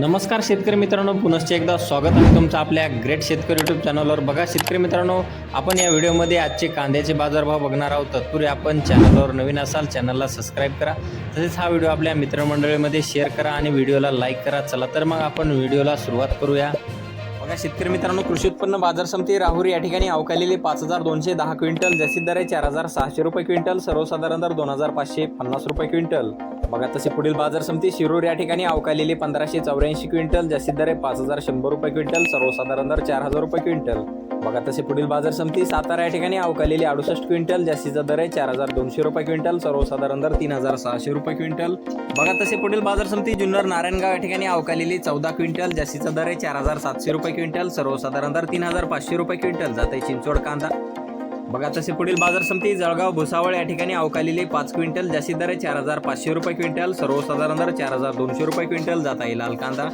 नमस्कार शेतकरी मित्रांनो पुनश्च एकदा स्वागत आहे तुमचं आपल्या ग्रेट शेतकरी यूट्यूब चॅनलवर बघा शेतकरी मित्रांनो आपण या व्हिडिओमध्ये आजचे कांद्याचे बाजारभाव बघणार आहोत. तत्पूर्वी आपण चॅनलवर नवीन असाल चॅनलला सबस्क्राईब करा. तसेच हा व्हिडिओ आपल्या मित्रमंडळीमध्ये शेअर करा आणि व्हिडिओला लाईक करा. चला तर मग आपण व्हिडिओला सुरुवात करूया. बघा शेतकरी मित्रांनो कृषी उत्पन्न बाजार समिती राहुरी या ठिकाणी अवकालेली पाच हजार दोनशे दहा क्विंटल जास्तीत दर आहे चार हजार सहाशे रुपये क्विंटल सर्वसाधारण दर दोन हजार पाचशे पन्नास रुपये क्विंटल. बघा तसे पुढील बाजार समिती शिरूर या ठिकाणी अवकालेली पंधराशे चौऱ्याऐंशी क्विंटल जास्तीत दर आहे पाच हजार शंभर रुपये क्विंटल सर्वसाधारण दर चार हजार रुपये क्विंटल. बघा तसे पुढील बाजार समिती सातारा या ठिकाणी अवकालेली अडुसष्ट क्विंटल जास्तीचा दर आहे चार हजार दोनशे रुपये क्विंटल सर्वसाधारण दर तीन हजार सहाशे रुपये क्विंटल. बघा तसे पुढील बाजार समिती जुन्नर नारायणगाव या ठिकाणी अवकालेली चौदा क्विंटल जास्तीचा दर आहे चार हजार सातशे रुपये क्विंटल सर्वसाधारण दर तीन हजार पाचशे रुपये क्विंटल. जाते चिंचवड कांदा. बघा तसे पुढील बाजार समिती जळगाव भुसावळ या ठिकाणी अवकालेली पाच क्विंटल जास्ती दर चार हजार पाचशे रुपये क्विंटल सर्वसाधारण दर चार हजार दोनशे रुपये क्विंटल जाता येईल. लाल कांदा